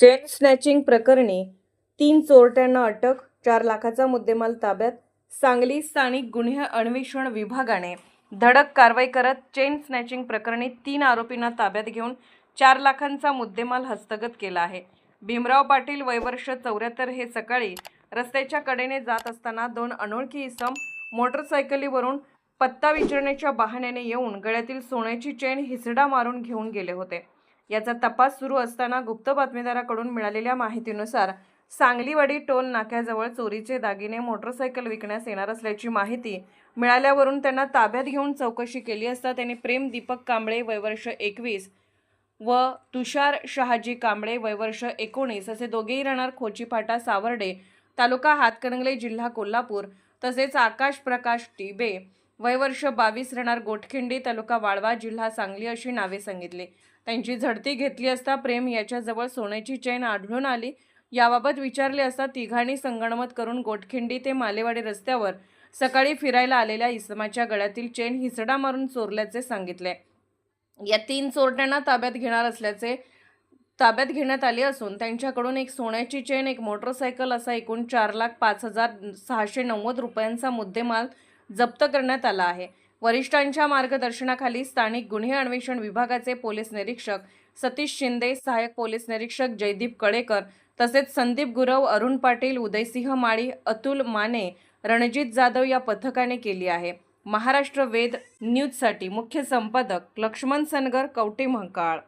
Chain snatching प्रकरणी तीन चोरट्यांना अटक चार लाखाचा मुद्देमाल ताब्यात सांगली स्थानिक गुन्हे अन्वेषण विभागाने धडक कारवाई करत चेन स्नॅचिंग प्रकरणी तीन आरोपींना ताब्यात घेऊन चार लाखांचा मुद्देमाल हस्तगत केला आहे. भीमराव पाटील वयवर्ष चौऱ्याहत्तर हे सकाळी रस्त्याच्या कडेने जात असताना दोन अनोळखी इसम मोटरसायकलीवरून पत्ता विचारण्याच्या बहाण्याने येऊन गळ्यातील सोन्याची चेन हिसडा मारून घेऊन गेले होते. याचा तपास सुरू असताना गुप्त बातमीदाराकडून मिळालेल्या माहितीनुसार सांगलीवाडी टोल नाक्याजवळ चोरीचे दागिने मोटरसायकल विकण्यास येणार असल्याची माहिती मिळाल्यावरून त्यांना ताब्यात घेऊन चौकशी केली असता त्यांनी प्रेम दीपक कांबळे वयवर्ष एकवीस व तुषार शहाजी कांबळे वयवर्ष एकोणीस असे दोघेही राहणार खोचीपाटा सावर्डे तालुका हातकणंगले जिल्हा कोल्हापूर तसेच आकाश प्रकाश टिबे वयवर्ष बावीस राहणार गोटखिंडी तालुका वाळवा जिल्हा सांगली अशी नावे सांगितली. त्यांची झडती घेतली असता प्रेम याच्याजवळ सोन्याची चेन आढळून आली. याबाबत विचारले असता तिघांनी संगणमत करून गोटखिंडी ते मालेवाडी रस्त्यावर सकाळी फिरायला आलेल्या इसमाच्या गळ्यातील चेन हिसडा मारून चोरल्याचे सांगितले. या तीन चोरट्यांना ताब्यात घेणार असल्याचे ताब्यात घेण्यात आले असून त्यांच्याकडून एक सोन्याची चेन एक मोटरसायकल असा एकूण चार लाख पाच हजार सहाशे नव्वद रुपयांचा मुद्देमाल जप्त करण्यात आला आहे. वरिष्ठांच्या मार्गदर्शनाखाली स्थानिक गुन्हे अन्वेषण विभागाचे पोलीस निरीक्षक सतीश शिंदे सहाय्यक पोलीस निरीक्षक जयदीप कळेकर तसेच संदीप गुरव अरुण पाटील उदयसिंह माळी अतुल माने रणजित जाधव या पथकाने केली आहे. महाराष्ट्र वेद न्यूजसाठी मुख्य संपादक लक्ष्मण सनगर कवटे म्हंकाळ.